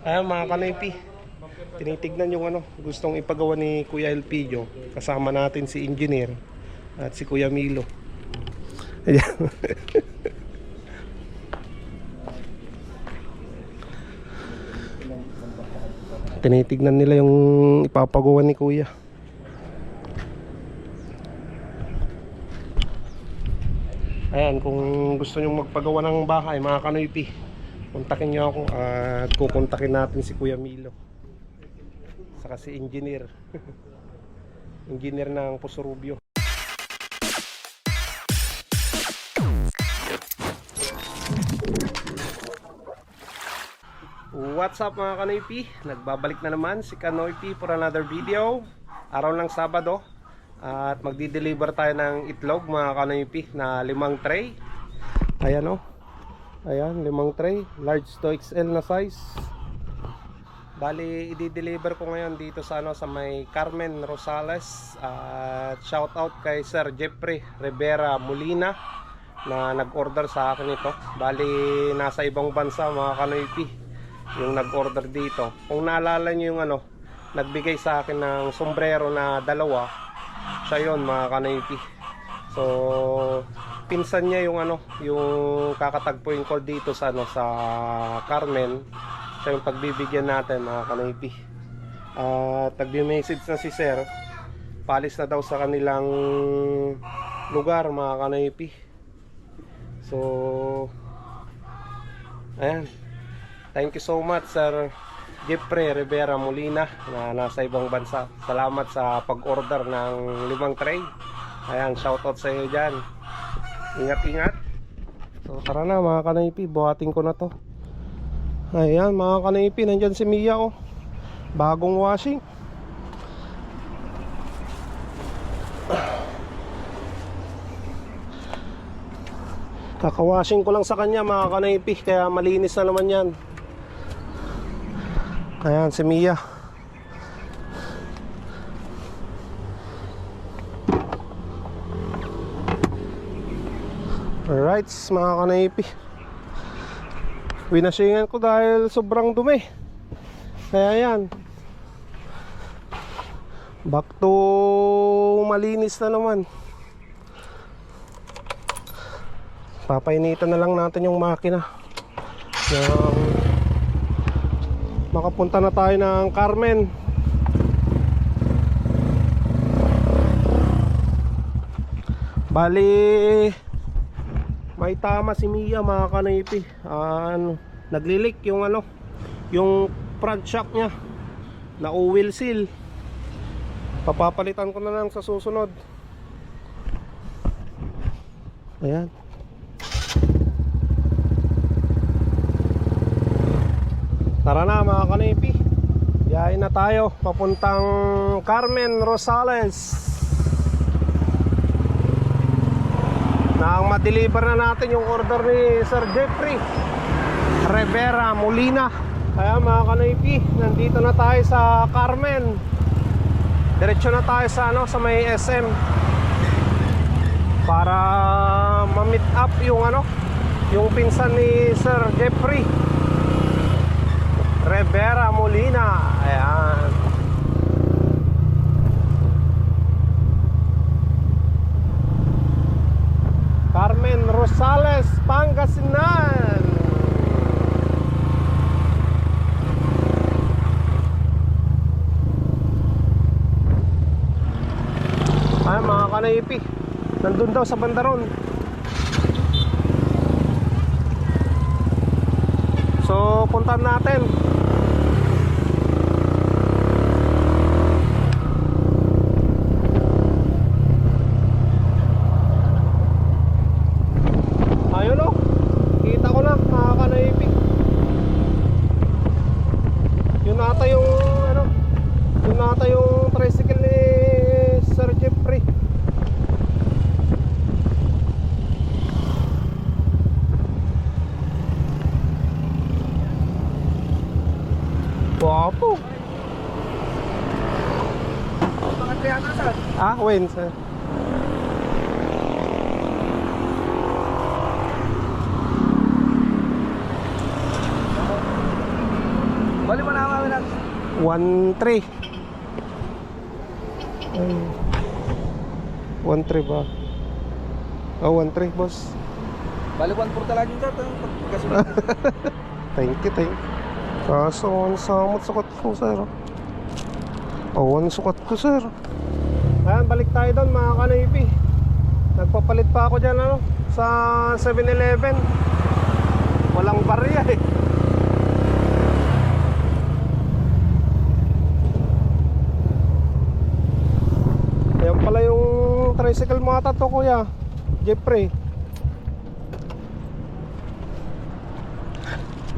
Ayan mga kanipi. Tinitignan yung ano, gustong ipagawa ni Kuya Elpidio. Kasama natin si Engineer at si Kuya Milo. Ayan. Tinitignan nila yung ipapagawa ni Kuya. Ayan, kung gusto nyo magpagawa ng bahay, mga kanoypi, kontakin nyo ako at kukontakin natin si Kuya Milo. Saka si engineer. engineer ng Pusurubio. What's up mga kanoypi? Nagbabalik na naman si Kanoypi for another video. Araw ng Sabado. At magdi-deliver tayo ng itlog mga kanoypi na limang tray. Ayan o. Ayan, limang tray. Large to XL na size. Bali, i-deliver ko ngayon dito sa ano sa may Carmen Rosales. At shout out kay Sir Jeffrey Rivera Molina na nag-order sa akin ito. Bali, nasa ibang bansa mga kanoypi yung nag-order dito. Kung naalala nyo yung ano, nagbigay sa akin ng sombrero na dalawa, siya yun mga kanaypi. So, pinsan niya yung ano, yung kakatagpuin ko dito sa ano sa Carmen. Siya yung pagbibigyan natin mga kanaypi. At nagbi-message na si Sir, palis na daw sa kanilang lugar mga kanaypi. So, ayan. Thank you so much Sir Jeffrey Rivera Molina na nasa ibang bansa. Salamat sa pag-order ng limang tray. Ayan, shoutout sa iyo dyan. Ingat-ingat. So tara na mga kanaypi, buhatin ko na to. Ayan mga kanaypi, nandyan si Mia oh. Bagong washing. Kakawashing ko lang sa kanya mga kanaypi, kaya malinis na naman yan. Ayan, si Mia. Alright, mga kanaypi. Winasingan ko dahil sobrang dumi. Kaya yan. Back to malinis na naman. Papainitan na lang natin yung makina. Yung makapunta na tayo ng Carmen Bali may tama si Mia mga kanaypi. Ano, naglilik yung ano yung front shock nya na oil seal. Papapalitan ko na lang sa susunod. Ayan. Tara na mga kanipi Biyahin na tayo Papuntang Carmen Rosales Nang ma-deliver na natin yung order ni Sir Jeffrey Rivera Molina. Kaya mga kanipi Nandito na tayo sa Carmen. Diretso na tayo sa, ano, sa may SM Para ma-meet up yung ano Yung pinsan ni Sir Jeffrey Rivera Molina. Ayan Carmen Rosales Pangasinan Ayan mga kanaypi Nandun daw sa bandaron. So puntahan natin Ayun o. Kita ko na mga kanaipik. Yun nata yung ano. Yun nata yung tricycle ni Sir Jeffrey. Wapo. Ah, when sir? Bali pa naman namin natin. 1-3. Ay. 1-3 ba? Oh, 1-3 boss. Bali 1 talaga yung sir. Pagkasunod. Thank you, thank you. Kaso, ano samot sukat ko, sir. Oh, ano sukat ko, sir. Ayan, balik tayo doon, mga kanaypi. Nagpapalit pa ako dyan, ano, sa 7-Eleven. Walang barya, eh. Ayan pala yung tricycle mga tato, kuya. Jeffrey.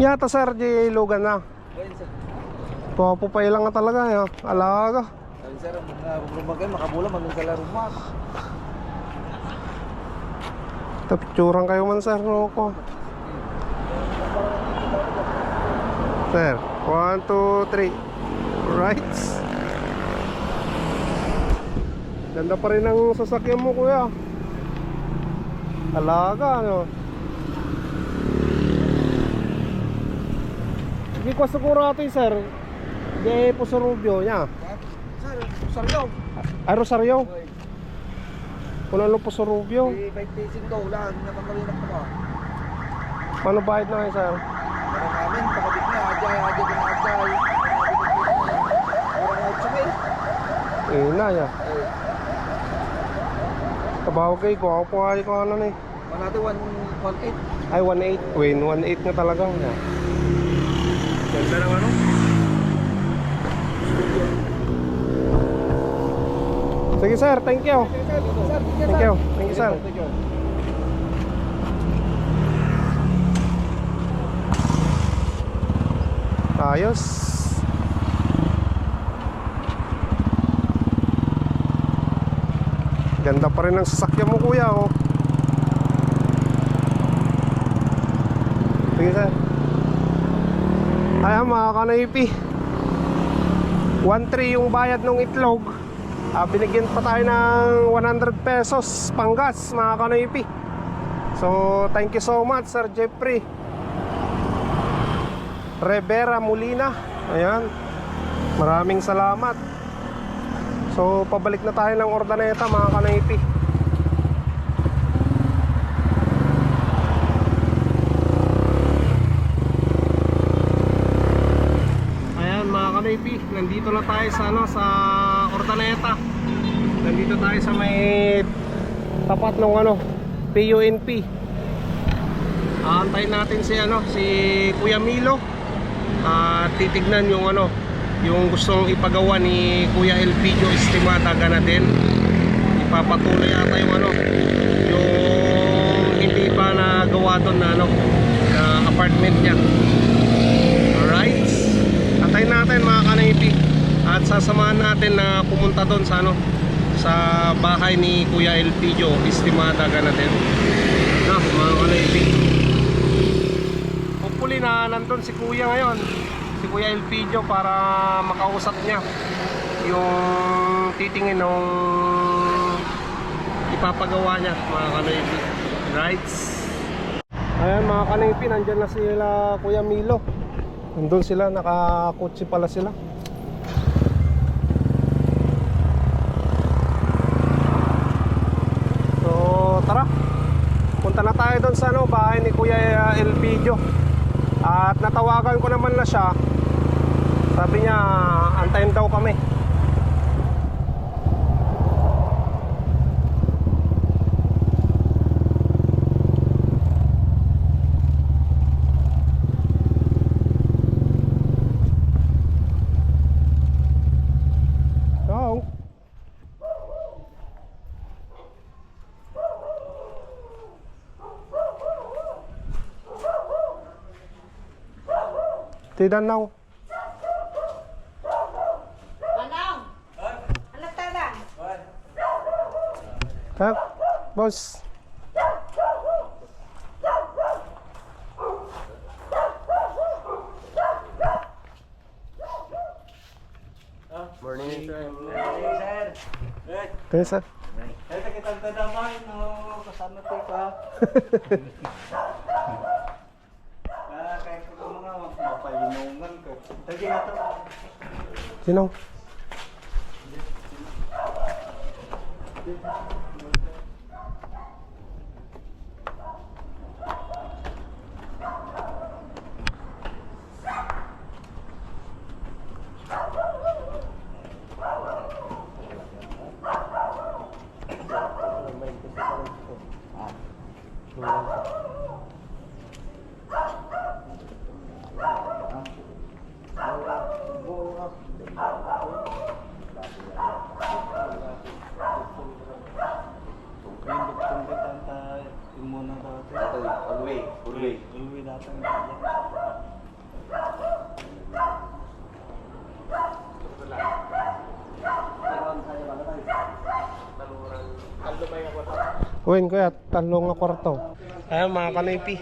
Yata sir, J. Logan na. Ayun sir. Papupay lang na talaga, ya. Alaga. Sir, rumag kayo, makabula man sa laro mo. Tapicturan kayo man sir, no. Sir, 1, 2, 3. Right. Ganda pa rin ang sasakyan mo, kuya. Alaga, ano. Hindi ko siguro ito, sir. Hindi po sa Rubio niya. Sir, saryo. Ay, Rosario. Kung ano po sa Rubio. Di 5 days daw, wala. Hindi na pagkawinak pa ba? Paano bayad na kayo, sir? Para namin, pakabit niya, ajay, ajay, ajay, ajay. Para nga ito may. Eh, na, ya. Kabaho kayo ko, ako po ay ko ano na eh. Manate 118. Ay, 1.8. Win, 1.8 nga talaga. Yeah. Ganda ng ano? Sige sir, thank you. Thank you. Thank you sir. Ayos. Ganda pa rin ang sasakyan mo kuya oh. Sige sir. Ayan mga kanaypi. 1.3 yung bayad ng itlog. Ah, binigyan pa tayo ng 100 pesos panggas mga kanaypi. So, thank you so much Sir Jeffrey. Rivera Molina. Ayan. Maraming salamat. So, pabalik na tayo ng ordaneta mga kanaypi, nandito na tayo sa ano sa Ordaneta. Nandito tayo sa may tapat ng ano PUNP. Aantayin natin si ano si Kuya Milo. At titignan yung ano yung gustong ipagawa ni Kuya Elpidio Estimata natin. Ipapatuloy ata yung ano yung hindi pa nagawa doon na ano na apartment niya. Alright. Antayin natin mga kanaypi At sasamahan natin na pumunta doon sa ano Sa bahay ni Kuya Elpidio Estimada ka natin Na mga kanaypi Hopefully na nandun si Kuya ngayon Si Kuya Elpidio para makausap niya Yung titingin nung Ipapagawa niya mga kanaypi Right Ayan mga kanaypi Nandyan na sila Kuya Milo. Nandun sila, nakakutsi pala sila. So, tara. Punta na tayo doon sa ano, bahay ni Elpidio. At natawagan ko naman na siya. Sabi niya, antayin daw kami. Ano tala? Ha? Boss. Morning, sir. Sir. Eh, Kaya sir. eh, kita kita damay no kasama tayo pa. Ah, kaya ko mga mapalinungan ko. Tayo Sino? Always, Kuhin kuya, talong na kwarto. Ayan mga kanaypi.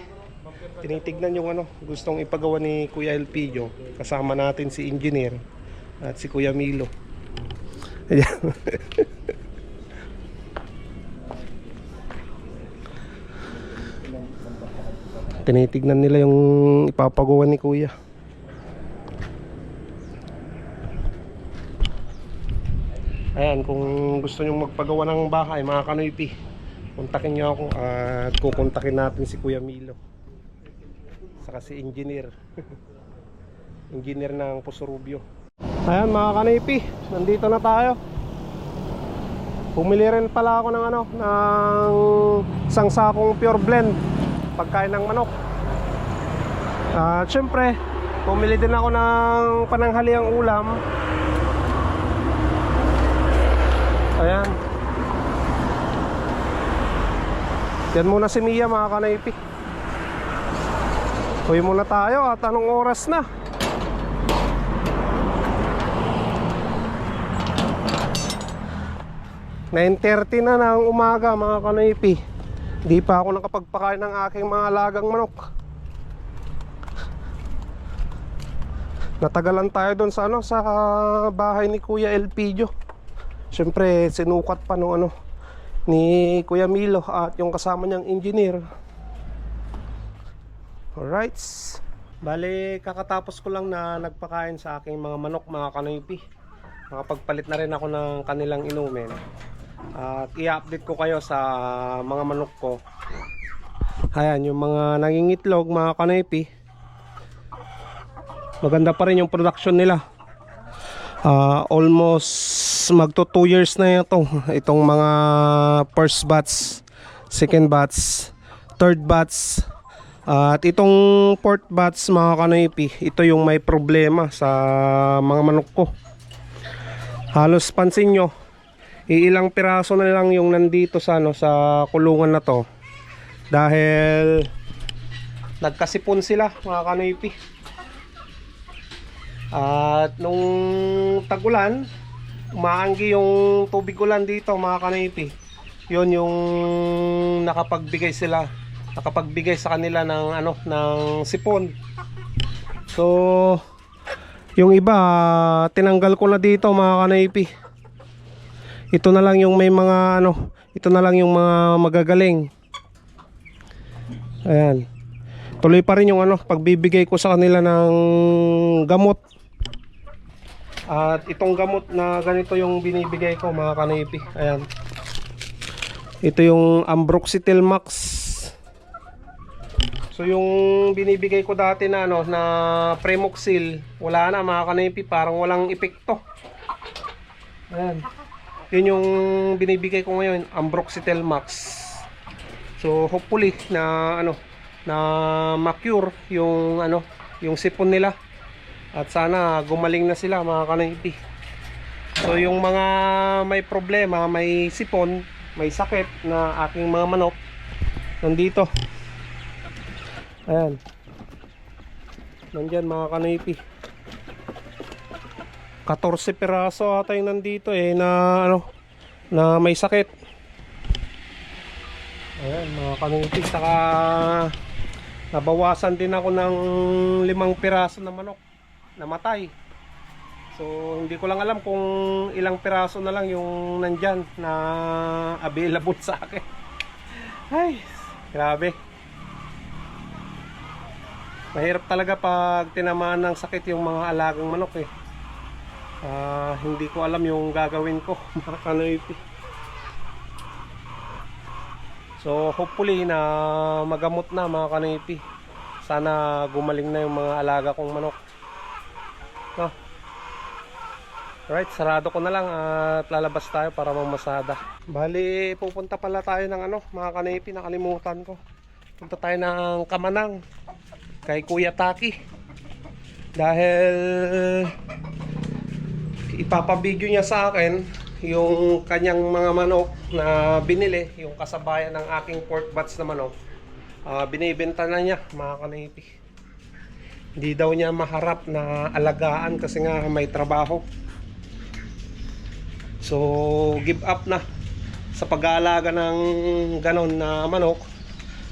Tinitignan yung ano, gustong ipagawa ni Kuya Elpidio. Kasama natin si engineer at si Kuya Milo. Tinitignan nila yung ipapagawa ni Kuya. Ayan, kung gusto nyo magpagawa ng bahay, mga kanoypi, kontakin nyo ako at kukontakin natin si Kuya Milo. Saka si engineer. engineer ng Pusurubio. Ayan mga kanoypi, nandito na tayo. Bumili rin pala ako ng ano, ng isang sakong pure blend pagkain ng manok. At syempre, bumili din ako ng pananghaliang ulam Ayan. Yan muna si Mia mga kanaypi. Uwi muna tayo at anong oras na? Nine thirty na ng umaga mga kanaypi. Di pa ako nakapagpakain ng aking mga alagang manok. Natagalan tayo doon sa ano sa bahay ni Kuya Elpidio. Siyempre, sinukat pa nung ano ni Kuya Milo at yung kasama niyang engineer. Alright. Bale, kakatapos ko lang na nagpakain sa aking mga manok, mga kanoypi. Nakapagpalit na rin ako ng kanilang inumin. At i-update ko kayo sa mga manok ko. Ayan, yung mga nangingitlog, mga kanoypi. Maganda pa rin yung production nila. Ah, almost magto 2 years na ito. Itong mga first batch second batch third batch at itong fourth batch mga kanoypi ito yung may problema sa mga manok ko. Halos pansin nyo iilang piraso na lang yung nandito sa, ano, sa kulungan na to. Dahil nagkasipon sila mga kanoypi at nung tagulan, umaanggi yung tubig ulan dito mga kanaypi. Yun yung nakapagbigay sila, nakapagbigay sa kanila ng ano, ng sipon. So, yung iba tinanggal ko na dito mga kanaypi. Ito na lang yung may mga ano, ito na lang yung mga magagaling. Ayan. Tuloy pa rin yung ano, pagbibigay ko sa kanila ng gamot at itong gamot na ganito yung binibigay ko mga kanipi. Ayan. Ito yung Ambroxetil Max. So yung binibigay ko dati na ano na Premoxil, wala na mga kanipi, parang walang epekto. Ayan. Yun yung binibigay ko ngayon, Ambroxetil Max. So hopefully na ano na ma-cure yung ano, yung sipon nila. At sana gumaling na sila mga kanaypi. So yung mga may problema, may sipon, may sakit na aking mga manok nandito. Ayan. Nandyan mga kanaypi. 14 piraso ata yung nandito eh na ano na may sakit. Ayan mga kanaypi saka nabawasan din ako ng limang piraso na manok namatay. So, hindi ko lang alam kung ilang piraso na lang yung nandyan na available sa akin. Ay, grabe. Mahirap talaga pag tinamaan ng sakit yung mga alagang manok eh. Ah, hindi ko alam yung gagawin ko, mga kanoypi. So hopefully na magamot na mga kanoypi. Sana gumaling na yung mga alaga kong manok. No? Alright, sarado ko na lang at lalabas tayo para mamasada. Bali, pupunta pala tayo ng ano, mga kanipi, nakalimutan ko. Punta tayo ng Kamanang kay Kuya Taki. Dahil ipapabidyo niya sa akin yung kanyang mga manok na binili, yung kasabayan ng aking pork butts na manok. Ah, binibenta na niya, mga kanipi. Hindi daw niya maharap na alagaan kasi nga may trabaho. So, give up na sa pag-aalaga ng ganon na manok,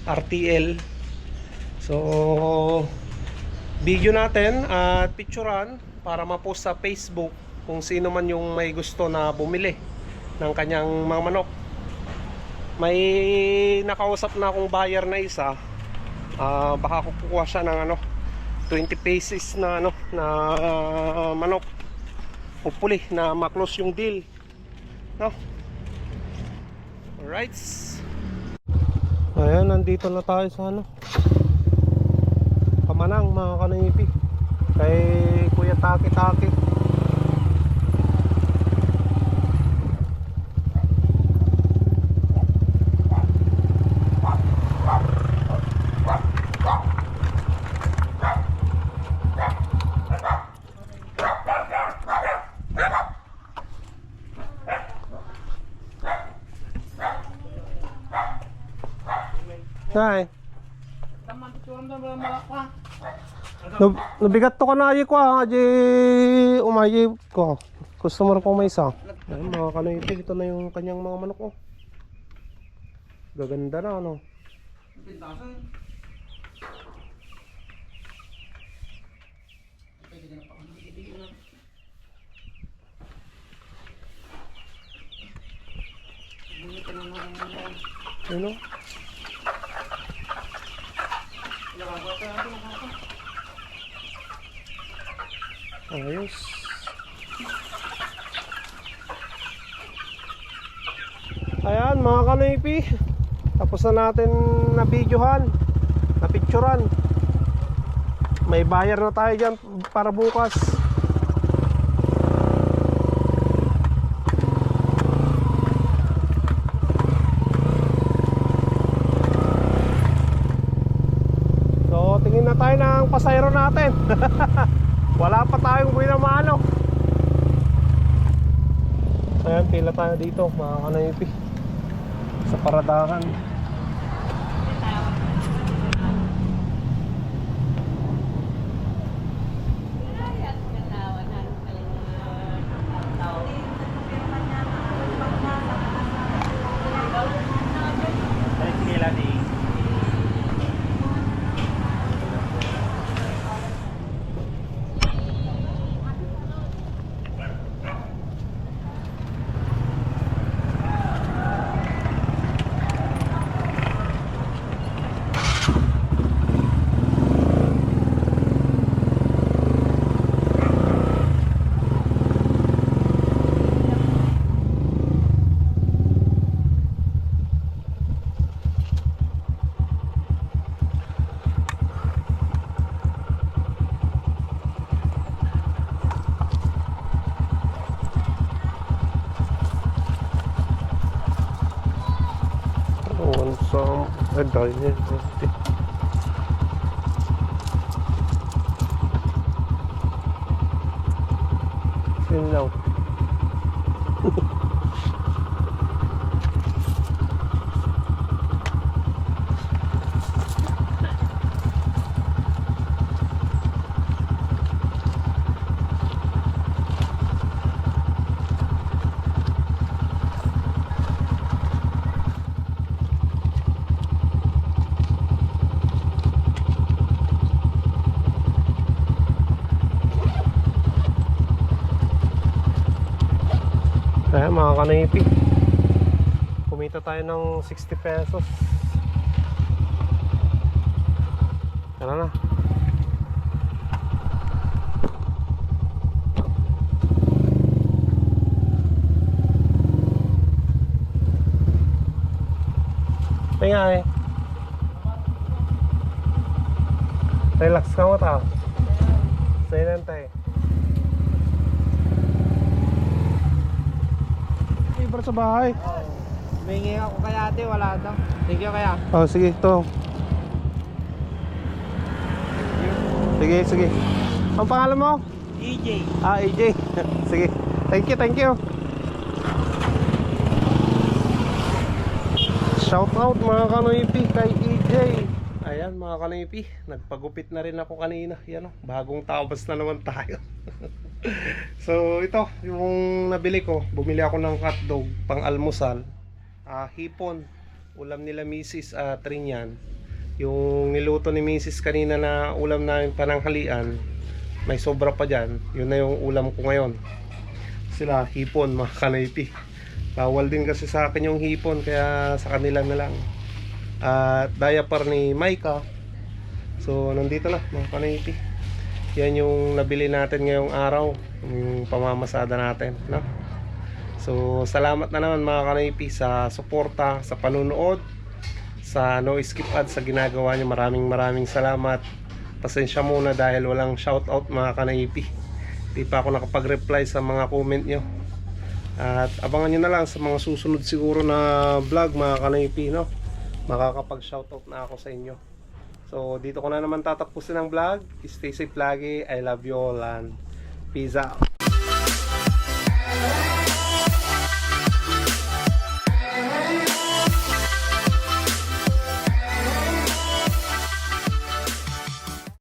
RTL. So, video natin at picturean para ma-post sa Facebook kung sino man yung may gusto na bumili ng kanyang mga manok. May nakausap na akong buyer na isa. Ah, baka kukuha siya ng ano 20 pieces na ano na ah, manok. Hopefully na ma-close yung deal. No? Alright. Ayan, nandito na tayo sa ano. Kamanang mga kanipi. Kay Kuya Taki Taki. Hi. Nab nabigat to ka na ayi ko ah, aji umayi ko. Customer ko may isa. Ay, mga kanoypi, ito na yung kanyang mga manok oh. Gaganda na ano. Ano? Ayos. Ayan mga kanipi. Tapos na natin na videohan. Na picturean. May bayar na tayo dyan para bukas. So tingin na tayo ng pasayro natin. Wala pa tayong binamano. Ayan, pila tayo dito, mga kanaypi. Sa paradahan. 好的谢谢谢谢谢 Kanaypi kumita tayo ng 60 pesos tara na Tingay. Relax ka mo ta. Silent tayo. Ibar sa bahay. Humingi ako kay ate, wala daw. Thank you kaya. Oh, sige, to. Sige, sige. Ang pangalan mo? EJ. Ah, AJ. sige. Thank you, thank you. Shout out mga kanoipi kay EJ. Ayan mga kanoipi, nagpagupit na rin ako kanina. Yan o, bagong tabas na naman tayo. so ito, yung nabili ko, bumili ako ng hotdog pang almusal. Ah, hipon, ulam nila Mrs. Uh, Trinyan. Yung niluto ni Mrs. kanina na ulam namin pananghalian, may sobra pa dyan. Yun na yung ulam ko ngayon. Sila, hipon, mga kanoipi. Bawal din kasi sa akin yung hipon, kaya sa kanila na lang. At diaper ni Maika. So, nandito na, mga kanoipi. Yan yung nabili natin ngayong araw. Yung pamamasada natin, no? So, salamat na naman mga kanoipi sa suporta, sa panunood, sa no skip ads sa ginagawa niyo. Maraming maraming salamat. Pasensya muna dahil walang shoutout mga kanaipi. Di pa ako nakapag-reply sa mga comment nyo. At abangan nyo na lang sa mga susunod siguro na vlog mga kanaipi, no? Makakapag-shoutout na ako sa inyo. So, dito ko na naman tatapusin ang vlog. Stay safe lagi. I love you all and peace out.